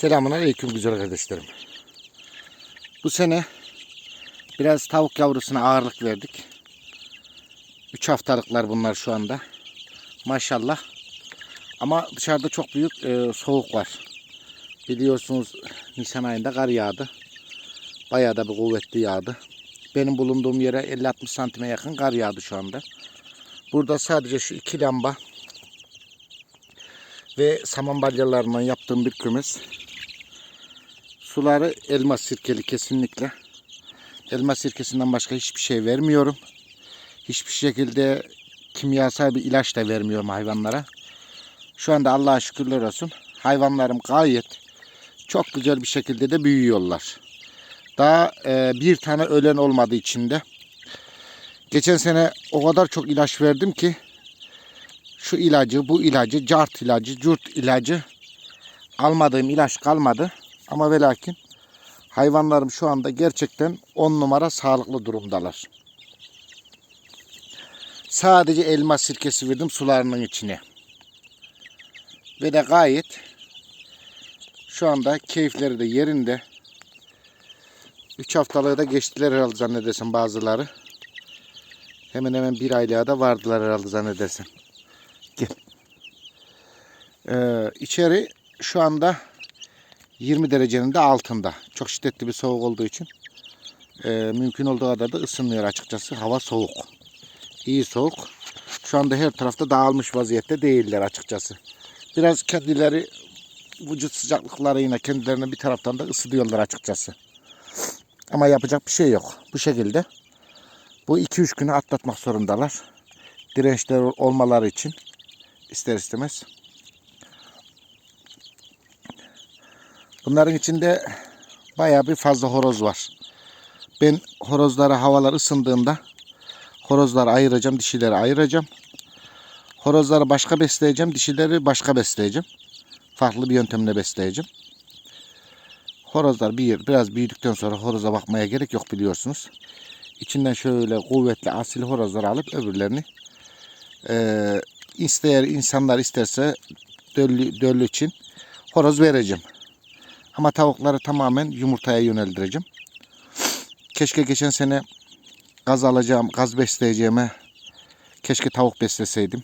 Selamun Aleyküm güzel kardeşlerim. Bu sene biraz tavuk yavrusuna ağırlık verdik. 3 haftalıklar bunlar şu anda. Maşallah. Ama dışarıda çok büyük e, soğuk var. Biliyorsunuz Nisan ayında kar yağdı. Bayağı da bir kuvvetli yağdı. Benim bulunduğum yere 50-60 santime yakın kar yağdı şu anda. Burada sadece şu iki lamba ve saman balyalarından yaptığım bir kümes. Suları elma sirkeli kesinlikle. Elma sirkesinden başka hiçbir şey vermiyorum. Hiçbir şekilde kimyasal bir ilaç da vermiyorum hayvanlara. Şu anda Allah'a şükürler olsun. Hayvanlarım gayet çok güzel bir şekilde de büyüyorlar. Daha e, bir tane ölen olmadı içinde. Geçen sene o kadar çok ilaç verdim ki şu ilacı, bu ilacı, cart ilacı, curt ilacı almadığım ilaç kalmadı. Ama ve lakin hayvanlarım şu anda gerçekten 10 numara sağlıklı durumdalar. Sadece elma sirkesi verdim sularının içine. Ve de gayet şu anda keyifleri de yerinde. 3 haftalığı da geçtiler herhalde zannedersin bazıları. Hemen hemen bir aylığa da vardılar herhalde zannedersin. Gel. Ee, içeri şu anda 20 derecenin de altında. Çok şiddetli bir soğuk olduğu için e, mümkün olduğu kadar da ısınmıyor açıkçası. Hava soğuk. İyi soğuk. Şu anda her tarafta dağılmış vaziyette değiller açıkçası. Biraz kendileri vücut sıcaklıklarıyla kendilerine bir taraftan da ısıtıyorlar açıkçası. Ama yapacak bir şey yok. Bu şekilde bu 2-3 günü atlatmak zorundalar. Dirençli olmaları için ister istemez. Bunların içinde bayağı bir fazla horoz var. Ben horozlara havalar ısındığında horozları ayıracağım, dişileri ayıracağım. Horozları başka besleyeceğim, dişileri başka besleyeceğim. Farklı bir yöntemle besleyeceğim. Horozlar bir biraz büyüdükten sonra horoza bakmaya gerek yok biliyorsunuz. İçinden şöyle kuvvetli asil horozları alıp öbürlerini eee isteyen insanlar isterse döllü, döllü için horoz vereceğim. Ama tavukları tamamen yumurtaya yöneldireceğim. Keşke geçen sene gaz alacağım, gaz besleyeceğime keşke tavuk besleseydim.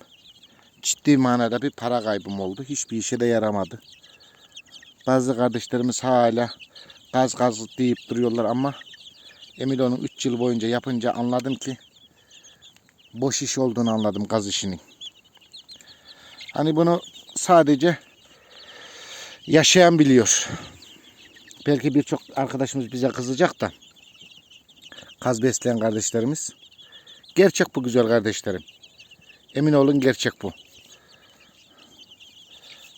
Ciddi manada bir para kaybım oldu. Hiçbir işe de yaramadı. Bazı kardeşlerimiz hala gaz gaz deyip duruyorlar ama emin olun 3 yıl boyunca yapınca anladım ki boş iş olduğunu anladım gaz işinin. Hani bunu sadece yaşayan biliyor. Belki birçok arkadaşımız bize kızacak da. Kaz besleyen kardeşlerimiz. Gerçek bu güzel kardeşlerim. Emin olun gerçek bu.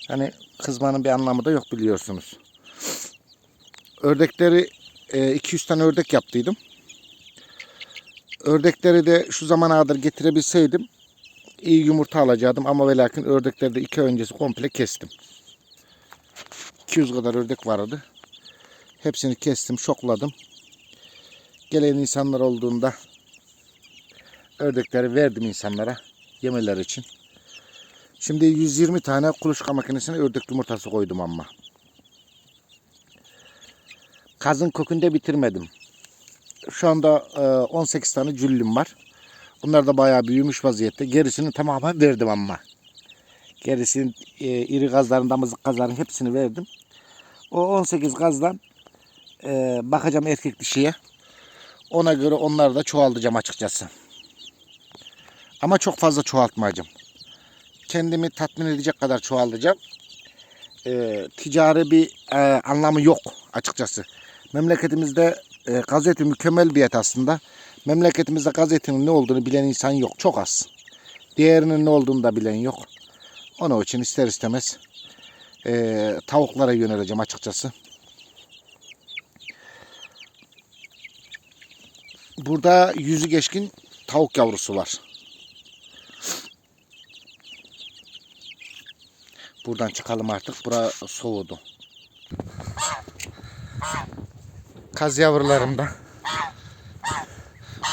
Hani kızmanın bir anlamı da yok biliyorsunuz. Ördekleri 200 tane ördek yaptıydım. Ördekleri de şu zamana kadar getirebilseydim iyi yumurta alacaktım ama ve lakin ördekleri de iki öncesi komple kestim. 200 kadar ördek vardı. Hepsini kestim, şokladım. Gelen insanlar olduğunda ördekleri verdim insanlara yemeler için. Şimdi 120 tane kuluçka makinesine ördek yumurtası koydum ama. Kazın kökünde bitirmedim. Şu anda e, 18 tane cüllüm var. Bunlar da bayağı büyümüş vaziyette. Gerisini tamamen verdim ama. Gerisinin e, iri gazların, damızlık gazların hepsini verdim. O 18 gazdan e, bakacağım erkek dişiye. Ona göre onları da çoğaltacağım açıkçası. Ama çok fazla çoğaltmayacağım. Kendimi tatmin edecek kadar çoğaltacağım. E, ticari bir e, anlamı yok açıkçası. Memleketimizde e, gaz eti mükemmel bir et aslında. Memleketimizde gaz etinin ne olduğunu bilen insan yok. Çok az. Diğerinin ne olduğunu da bilen yok. Onun için ister istemez e, tavuklara yöneleceğim açıkçası. Burada yüzü geçkin tavuk yavrusu var. Buradan çıkalım artık. Bura soğudu. Kaz yavrularımda.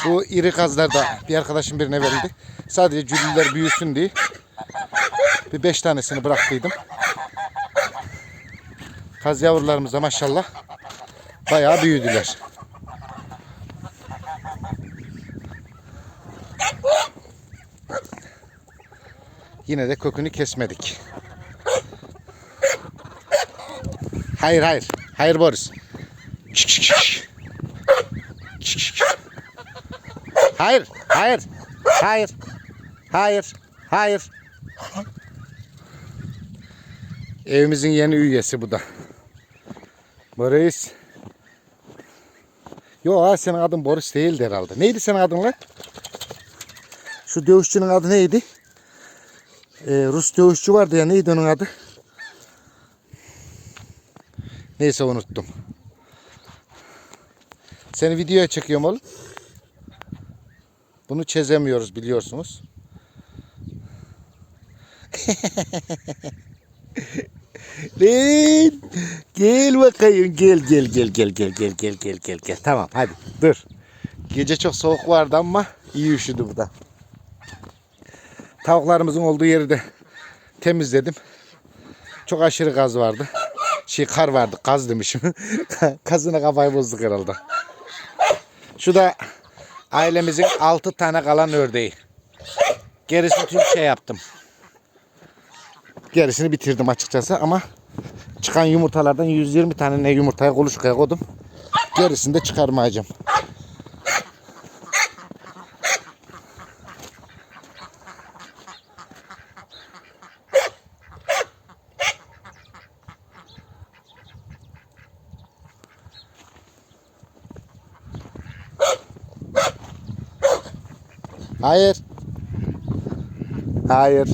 Bu iri kazlar da bir arkadaşım birine verildi. Sadece cüllüler büyüsün diye. Bir beş tanesini bıraktıydım. Kaz yavrularımız da maşallah bayağı büyüdüler. Yine de kökünü kesmedik. Hayır hayır. Hayır Boris. Hayır. Hayır. Hayır. Hayır. Hayır. Evimizin yeni üyesi bu da. Boris. Yo ha senin adın Boris değildi herhalde. Neydi senin adın lan? Şu dövüşçünün adı neydi? Ee, Rus dövüşçü vardı ya neydi onun adı? Neyse unuttum. Seni videoya çekiyorum oğlum. Bunu çözemiyoruz biliyorsunuz. Lan gel bakayım gel gel gel gel gel gel gel gel gel gel tamam hadi dur. Gece çok soğuk vardı ama iyi üşüdü bu da. Tavuklarımızın olduğu yeri de temizledim. Çok aşırı gaz vardı. Şey kar vardı kaz demişim. Kazına kafayı bozduk herhalde. Şu da ailemizin 6 tane kalan ördeği. Gerisini tüm şey yaptım. Gerisini bitirdim açıkçası ama çıkan yumurtalardan 120 tane ne yumurtaya kuluçkaya koydum. Gerisini de çıkarmayacağım. Hayır. Hayır.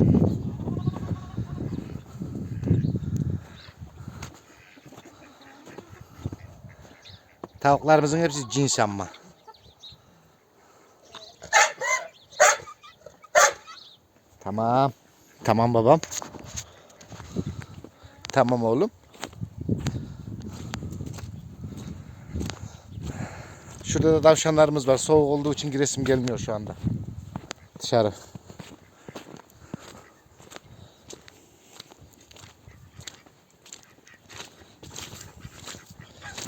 Tavuklarımızın hepsi cins ama. Tamam. Tamam babam. Tamam oğlum. Şurada da tavşanlarımız var. Soğuk olduğu için giresim gelmiyor şu anda. Dışarı.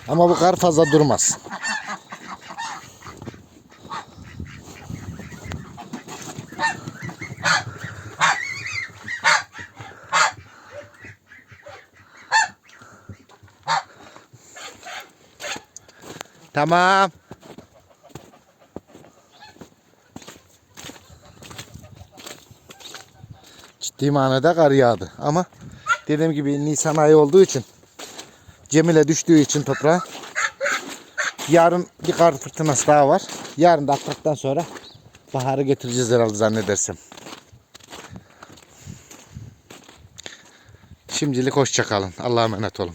Ama bu kar fazla durmaz. Tamam. Ciddi manada kar yağdı. Ama dediğim gibi Nisan ayı olduğu için Cemile düştüğü için toprağa yarın bir kar fırtınası daha var. Yarın da attıktan sonra baharı getireceğiz herhalde zannedersem. Şimdilik hoşça kalın. Allah'a emanet olun.